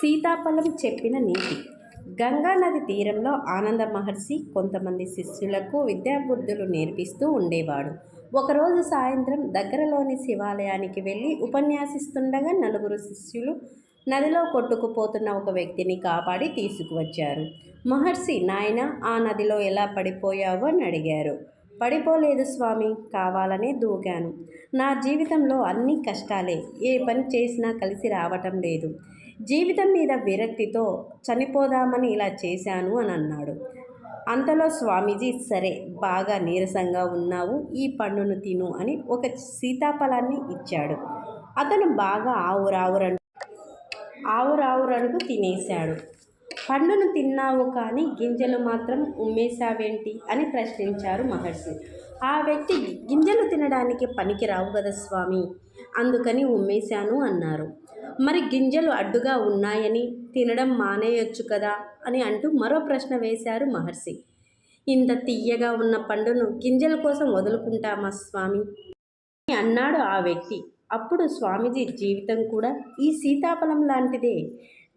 సీతాఫలం చెప్పిన నీతి. గంగా నది తీరంలో ఆనంద మహర్షి కొంతమంది శిష్యులకు విద్యాబుద్ధులు నేర్పిస్తూ ఉండేవాడు. ఒకరోజు సాయంత్రం దగ్గరలోని శివాలయానికి వెళ్ళి ఉపన్యాసిస్తుండగా నలుగురు శిష్యులు నదిలో కొట్టుకుపోతున్న ఒక వ్యక్తిని కాపాడి తీసుకువచ్చారు. మహర్షి నాయన ఆ నదిలో ఎలా పడిపోయావు? అని అడిగారు. పడిపోలేదు స్వామి కావాలనే దూకాను. నా జీవితంలో అన్ని కష్టాలే. ఏ పని చేసినా కలిసి రావటం లేదు. జీవితం మీద విరక్తితో చనిపోదామని ఇలా చేశాను అని అన్నాడు. అంతలో స్వామీజీ సరే బాగా నీరసంగా ఉన్నావు ఈ పండును తిను అని ఒక సీతాఫలాన్ని ఇచ్చాడు. అతను బాగా ఆవురావురంటూ ఆవురావురంటూ తినేశాడు. పండును తిన్నావు కానీ గింజలు మాత్రం ఉమ్మేశావేంటి అని ప్రశ్నించారు మహర్షి. ఆ వ్యక్తి గింజలు తినడానికి పనికిరావు కదా స్వామి? అందుకని ఉమ్మేశాను అన్నారు. మరి గింజలు అడ్డుగా ఉన్నాయని? తినడం మానేయొచ్చు కదా అని అంటూ మరో ప్రశ్న వేశారు మహర్షి. ఇంత తీయగా ఉన్న పండును గింజల కోసం వదులుకుంటామా స్వామి అని అన్నాడు ఆ వ్యక్తి. అప్పుడు స్వామీజీ జీవితం కూడా ఈ సీతాఫలం లాంటిదే.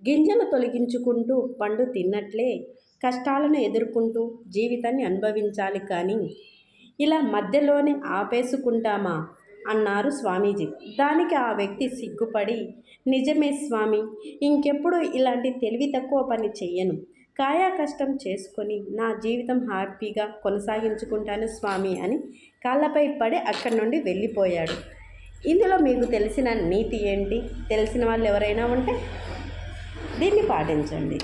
గింజలు తొలగించుకుంటూ పండు తిన్నట్లే కష్టాలను ఎదుర్కొంటూ జీవితాన్ని అనుభవించాలి కానీ ఇలా మధ్యలోనే ఆపేసుకుంటామా? అన్నారు స్వామీజీ. దానికి ఆ వ్యక్తి సిగ్గుపడి నిజమే స్వామి ఇంకెప్పుడు ఇలాంటి తెలివి తక్కువ పని చెయ్యను. కాయా కష్టం చేసుకొని నా జీవితం హ్యాపీగా కొనసాగించుకుంటాను స్వామి అని కాళ్ళపై పడి అక్కడి నుండి వెళ్ళిపోయాడు. ఇందులో మీకు తెలిసిన నీతి ఏంటి? తెలిసిన వాళ్ళు ఎవరైనా ఉంటే దీన్ని పాటించండి.